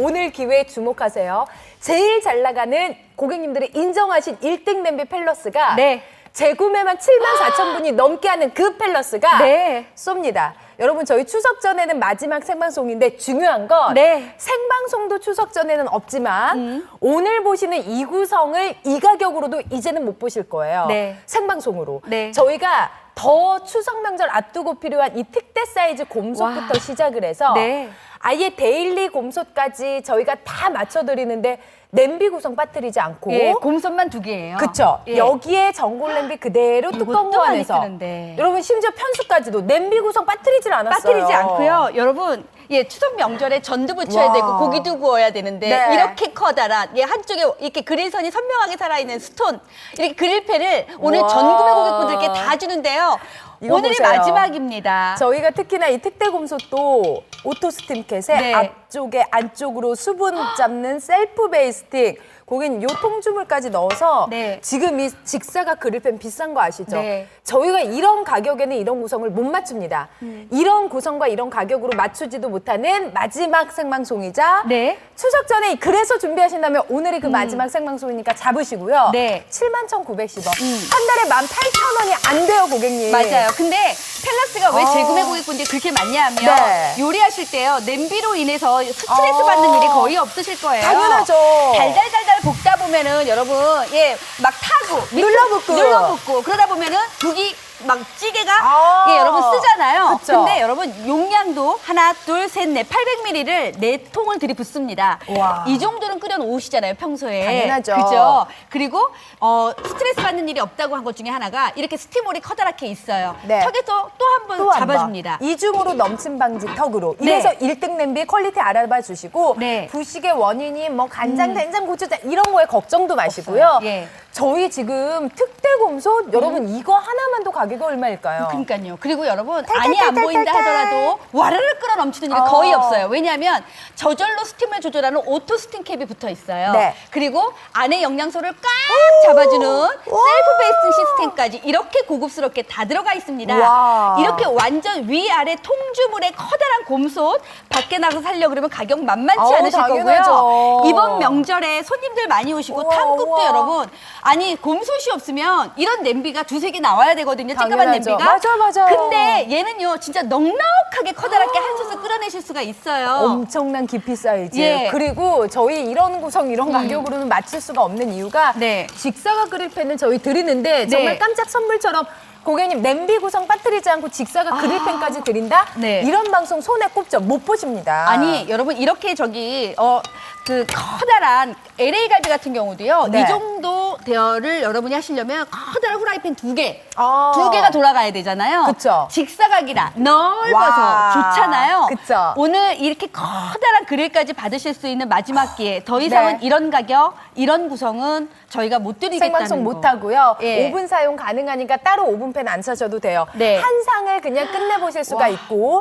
오늘 기회에 주목하세요. 제일 잘 나가는 고객님들이 인정하신 1등 냄비 펠러스가 네. 재구매만 7만 4천 분이 넘게 하는 그 펠러스가 네. 쏩니다. 여러분 저희 추석 전에는 마지막 생방송인데 중요한 건 네. 생방송도 추석 전에는 없지만 오늘 보시는 이 구성을 이 가격으로도 이제는 못 보실 거예요. 네. 생방송으로. 네. 저희가 더 추석 명절 앞두고 필요한 이 특대 사이즈 곰솥부터 와. 시작을 해서 네. 아예 데일리 곰솥까지 저희가 다 맞춰드리는데 냄비 구성 빠뜨리지 않고 예, 곰손만 두 개예요. 그쵸. 예. 여기에 전골 냄비 그대로 뚜껑 이것도 많이 쓰는데. 여러분 심지어 편수까지도 냄비 구성 빠뜨리질 않았어요. 빠뜨리지 않고요. 여러분, 예, 추석 명절에 전도 부쳐야 와. 되고 고기도 구워야 되는데 네. 이렇게 커다란 예, 한쪽에 이렇게 그릴선이 선명하게 살아있는 스톤 이렇게 그릴팬을 오늘 와. 전구매 고객분들께 다 주는데요. 이거 오늘이 보세요. 마지막입니다. 저희가 특히나 이 특대 곰솥도 오토 스팀캣에 네. 앞쪽에 안쪽으로 수분 잡는 셀프 베이스팅 고객님 요 통주물까지 넣어서 네. 지금 이 직사각 그릴팬 비싼 거 아시죠? 네. 저희가 이런 가격에는 이런 구성을 못 맞춥니다. 음. 이런 구성과 이런 가격으로 맞추지도 못하는 마지막 생방송이자 네. 음. 추석 전에 그래서 준비하신다면 오늘이 그 마지막 생방송이니까 잡으시고요. 네. 71,910원. 한 달에 18,000원이 안 돼요, 고객님. 맞아요. 근데 펠러스가 왜 어. 재구매 고객분들이 그렇게 많냐 하면 네. 요리하실 때요. 냄비로 인해서 스트레스 어. 받는 일이 거의 없으실 거예요. 당연하죠. 달달달 달 볶다 보면은 여러분 예 막 타고 눌러붙고. 눌러붙고 그러다 보면은 국이 막 찌개가 아. 예 여러분 쓰잖아요. 그쵸. 근데 여러분 용량도 하나 둘 셋 넷 800ml를 네 통을 들이붓습니다. 와. 이 정도는 끓여 놓으시잖아요 평소에. 당연하죠. 그죠? 그리고 어 스트레스 받는 일이 없다고 한 것 중에 하나가 이렇게 스티몰이 커다랗게 있어요. 네. 턱에서 또한번또한 번. 잡아줍니다. 이중으로 넘침 방지 턱으로. 네. 이래서 일 1등 냄비의 퀄리티 알아봐 주시고 네. 음. 부식의 원인이 뭐 간장, 된장, 고추장 이런 거에 걱정도 마시고요. 예. 음. 저희 지금 특대 곰솥 여러분 이거 하나만 도 가격이 얼마일까요? 그러니까요. 그리고 여러분. 안이 안 보인다 하더라도 와르르 끓어 넘치는 일이 어. 거의 없어요. 왜냐하면 저절로 스팀을 조절하는 오토 스팀 캡이 붙어 있어요. 네. 그리고 안에 영양소를 꽉 잡아주는 셀프 베이스팅 시스템까지 이렇게 고급스럽게 다 들어가 있습니다. 와. 이렇게 완전 위아래 통주물의 커다란 곰솥 밖에 나가서 살려 그러면 가격 만만치 아우, 않으실 당연하죠. 거고요. 이번 명절에 손님들 많이 오시고 우와, 탕국도 우와. 여러분 아니 곰솥이 없으면 이런 냄비가 두세 개 나와야 되거든요. 당연하죠. 냄비가. 맞아, 맞아. 근데 얘는요 진짜 넉넉하게 커다랗게 한 솥을 끓여내실 수가 있어요. 엄청난 깊이 사이즈. 예. 그리고 저희 이런 구성 이런 가격으로는 맞출 수가 없는 이유가 네. 직사각 그릴팬은 저희 드리는데 정말 네. 깜짝 선물처럼 고객님 냄비 구성 빠뜨리지 않고 직사각 그릴팬까지 드린다? 네. 이런 방송 손에 꼽죠. 못 보십니다. 아니 여러분 이렇게 저기 어 그 커다란 LA 갈비 같은 경우도요 네. 이 정도 대여를 여러분이 하시려면 커다란 후라이팬 두 개, 아. 두 개가 돌아가야 되잖아요. 그쵸. 직사각이라 넓어서 와. 좋잖아요. 그쵸. 오늘 이렇게 커다란 그릴까지 받으실 수 있는 마지막 기회. 더 이상은 네. 이런 가격, 이런 구성은 저희가 못 드리겠다는 생방송 거. 못 하고요. 예. 오븐 사용 가능하니까 따로 오븐팬 안 사셔도 돼요. 네. 한 상을 그냥 끝내 보실 수가 있고